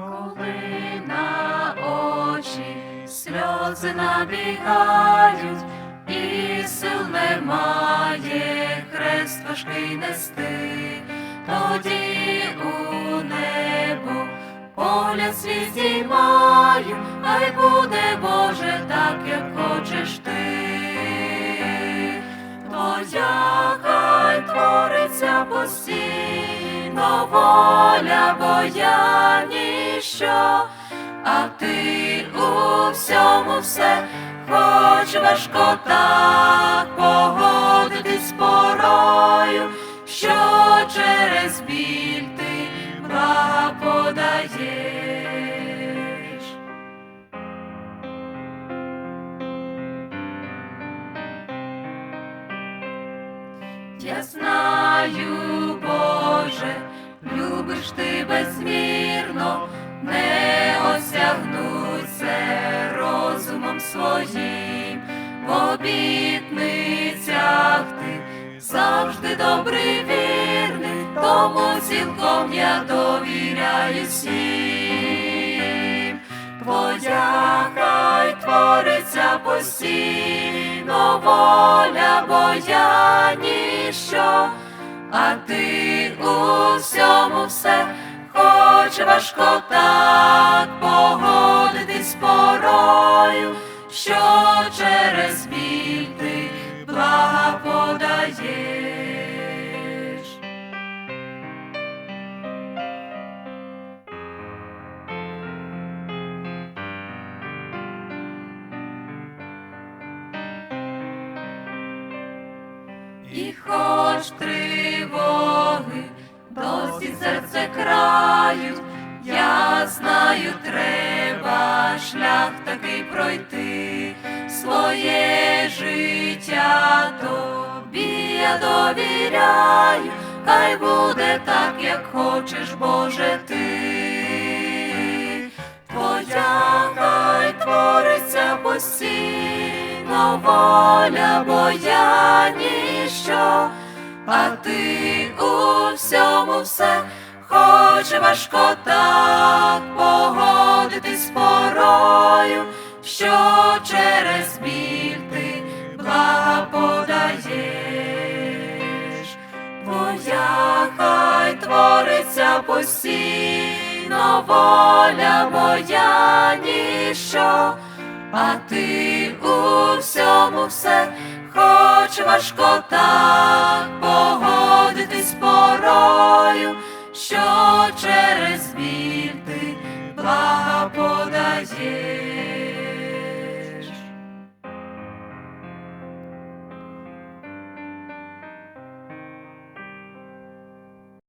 коли на очі сльози набігають, і сил немає, хрест важкий нести, тоді у небо поля свій здіймаю, хай буде Боже, так як хочеш ти, Твоя хай твориться постійно воля, бо ніщо, а ти у всьому все, хоч важко так погодитись порою, що через біль ти блага подаєш. Я знаю, любиш ти безмірно, не осягнуться розумом своїм, в обітницях ти завжди добрий вірний, тому цілком я довіряю всім. Твоя хай твориться постійно воля, бо я ніщо, а ти у всьому все, хоч важко так І хоч тривоги досі серце крають, я знаю, треба шлях такий пройти, своє життя тобі я довіряю, хай буде так, як хочеш, Боже ти. Твоя хай твориться постійно воля, бо я ніщо, а ти у всьому все, хоч важко так погодитись порою, що через біль ти блага подаєш. Твоя хай твориться постійно воля моя ніщо, а ти у всьому все, хоч важко так погодитись порою, що через біль ти блага подаєш.